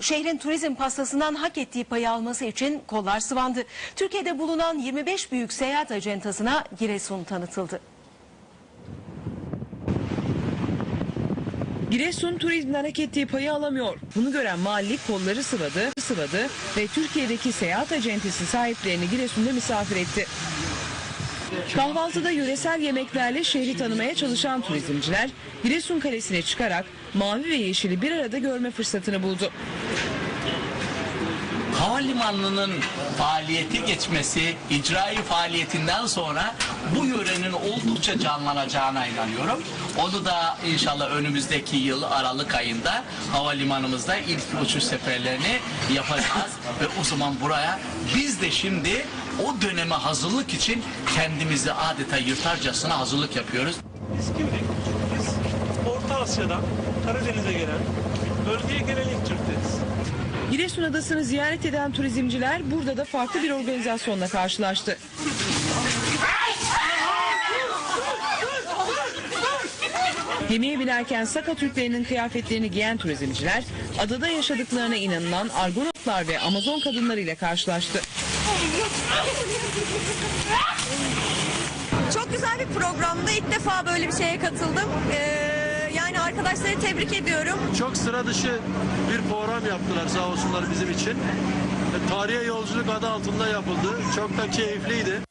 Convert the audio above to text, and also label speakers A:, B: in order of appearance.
A: Şehrin turizm pastasından hak ettiği payı alması için kollar sıvandı. Türkiye'de bulunan 25 büyük seyahat acentasına Giresun tanıtıldı.
B: Giresun turizmden hak ettiği payı alamıyor. Bunu gören mahalli kolları sıvadı, sıvadı ve Türkiye'deki seyahat acentesi sahiplerini Giresun'da misafir etti. Kahvaltıda yöresel yemeklerle şehri tanımaya çalışan turizmciler Giresun Kalesi'ne çıkarak mavi ve yeşili bir arada görme fırsatını buldu.
C: Havalimanının faaliyeti geçmesi, icraî faaliyetinden sonra bu yörenin oldukça canlanacağına inanıyorum. Onu da inşallah önümüzdeki yıl Aralık ayında havalimanımızda ilk uçuş seferlerini yapacağız ve o zaman buraya biz de şimdi o döneme hazırlık için kendimizi adeta yırtarcasına hazırlık yapıyoruz.
D: Biz kimdik? Biz Orta Asya'dan Karadeniz'e gelen, bölgeye gelen ilk Türkleriz.
B: Giresun Adası'nı ziyaret eden turizmciler burada da farklı bir organizasyonla karşılaştı. Gemiye binerken Saka Türklerinin kıyafetlerini giyen turizmciler adada yaşadıklarına inanılan Argonotlar ve Amazon kadınlarıyla karşılaştı.
E: Çok güzel bir programdı. İlk defa böyle bir şeye katıldım. Ee, yani arkadaşları tebrik ediyorum.
F: Çok sıra dışı bir program yaptılar sağ olsunlar bizim için. E, Tarihe yolculuk adı altında yapıldı. Çok da keyifliydi.